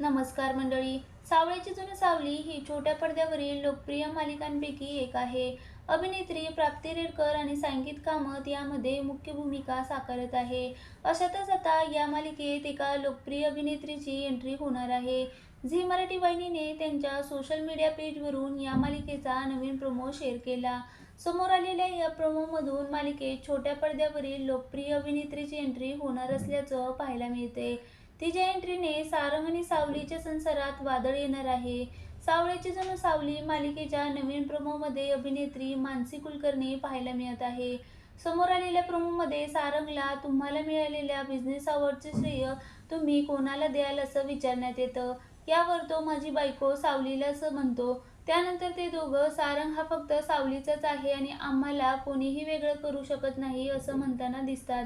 नमस्कार मंडळी. सावळ्याची जुनं सावली ही छोट्या पडद्यावरील लोकप्रिय मालिकांपैकी एक आहे. अभिनेत्री प्राप्ती रेडकर आणि सांगीत कामत यामध्ये मुख्य भूमिका साकारत आहे. अशातच आता या मालिकेत एका लोकप्रिय अभिनेत्रीची एंट्री होणार आहे. झी मराठी वाहिनीने त्यांच्या सोशल मीडिया पेजवरून या मालिकेचा नवीन प्रोमो शेअर केला. समोर आलेल्या या प्रोमोमधून मालिकेत छोट्या पडद्यावरील लोकप्रिय अभिनेत्रीची एंट्री होणार असल्याचं पाहायला मिळते. तिच्या एंट्रीने सारंग आणि सावलीच्या संसारात वादळ येणार आहे. सावळ्याची जणू सावली मालिकेच्या नवीन प्रोमोमध्ये अभिनेत्री मानसी कुलकर्णी पाहायला मिळत आहे. समोर आलेल्या प्रोमोमध्ये सारंगला तुम्हाला मिळालेल्या बिझनेस अवॉर्डचे श्रेय तुम्ही कोणाला द्याल असं विचारण्यात येतं. यावर तो माझी बायको सावलीला असं म्हणतो. त्यानंतर ते दोघं सारंग हा फक्त सावलीचाच आहे आणि आम्हाला कोणीही वेगळं करू शकत नाही असं म्हणताना दिसतात.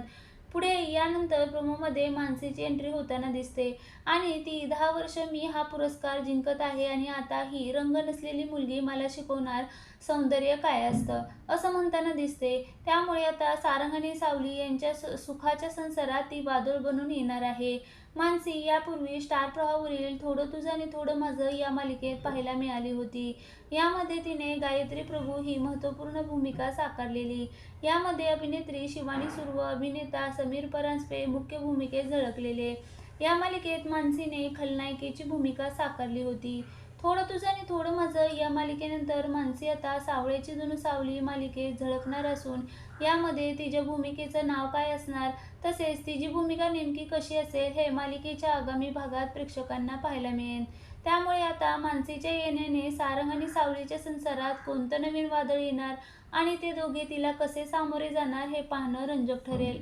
पुढे यानंतर प्रोमोमध्ये मानसीची एंट्री होताना दिसते. आणि ती दहा वर्ष मी हा पुरस्कार जिंकत आहे आणि आता ही रंग नसलेली मुलगी मला शिकवणार सौंदर्य काय असतं? असं म्हणताना दिसते. त्यामुळे आता सारंग आणि सावली यांच्या सुखाच्या संसारात ती वादळ बनून येणार आहे. मानसी यापूर्वी स्टार प्रवाहावरील थोडं तुझं आणि थोडं माझं या मालिकेत पाहायला मिळाली होती. यामध्ये तिने गायत्री प्रभू ही महत्त्वपूर्ण भूमिका साकारलेली. यामध्ये अभिनेत्री शिवानी सुर्व अभिनेता समीर परांजपे मुख्य भूमिकेत झळकलेले. या मालिकेत मानसीने खलनायिकेची भूमिका साकारली होती. थोडं तुझं आणि थोडं माझं या मालिकेनंतर मानसी आता सावळ्याची जुनं सावली मालिकेत झळकणार असून यामध्ये तिच्या भूमिकेचं नाव काय असणार तसेच तिची भूमिका नेमकी कशी असेल हे मालिकेच्या आगामी भागात प्रेक्षकांना पाहायला मिळेल. त्यामुळे आता मानसीच्या येण्याने सारंग आणि सावलीच्या संसारात कोणतं नवीन वादळ येणार आणि ते दोघे तिला कसे सामोरे जाणार हे पाहणं रंजक ठरेल.